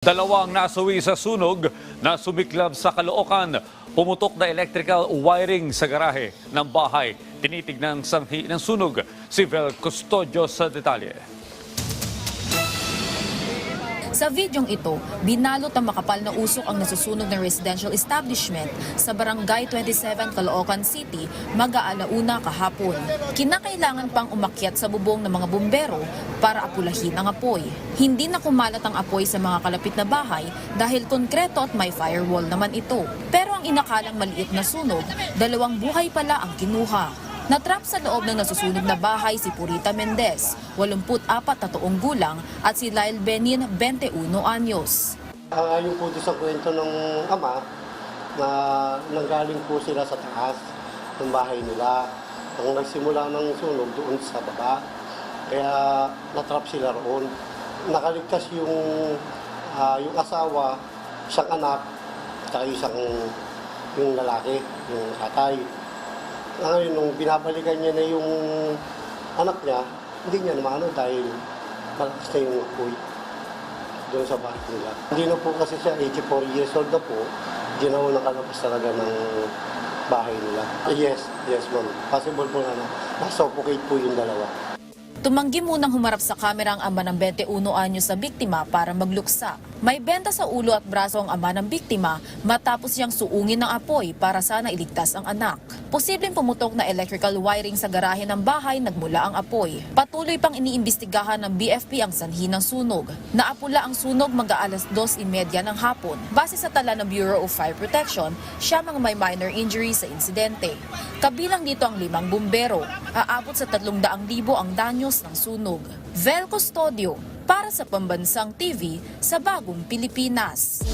Dalawang nasuwi sa sunog na sumiklab sa Caloocan. Pumutok na electrical wiring sa garahe ng bahay. Tinitignan sanhi ng sunog. Si Vel Custodio sa detalye. Sa videong ito, binalot ang makapal na usok ang nasusunog na residential establishment sa Barangay 27, Caloocan City, mag-aalauna kahapon. Kinakailangan pang umakyat sa bubong ng mga bumbero para apulahin ang apoy. Hindi na kumalat ang apoy sa mga kalapit na bahay dahil konkreto at may firewall naman ito. Pero ang inakalang maliit na sunog, dalawang buhay pala ang kinuha. Natrap sa loob ng nasusunog na bahay si Purita Mendez, 84 na taong gulang, at si Lyle Benin, 21 anyos. Yung po sa kwento ng ama na nanggaling po sila sa taas ng bahay nila. Ang nagsimula ng sunog doon sa baba. Kaya natrap sila roon. Nakaligtas yung, ah, yung asawa, isang anak, at isang yung lalaki, yung tatay. Ngayon, nung binabalikan niya na yung anak niya, hindi niya naman ano dahil malakas na yung apoy doon sa bahay nila. Hindi na po kasi siya 84 years old na po, hindi na po nakalabas talaga ng bahay nila. Yes, yes ma'am. Possible po na na nasuffocate po yung dalawa. Tumanggi munang humarap sa kamera ang ama ng 21 anyos sa biktima para magluksa. May benta sa ulo at braso ang ama ng biktima matapos siyang suungin ng apoy para sana iligtas ang anak. Posibleng pumutok na electrical wiring sa garahe ng bahay nagmula ang apoy. Patuloy pang iniimbestigahan ng BFP ang sanhi ng sunog. Naapula ang sunog mag-aalas 2.30 ng hapon. Base sa tala ng Bureau of Fire Protection, siya mga may minor injuries sa insidente. Kabilang dito ang limang bumbero. Aabot sa 300,000 ang danyos ng sunog. Vel Custodio para sa Pambansang TV sa Bagong Pilipinas.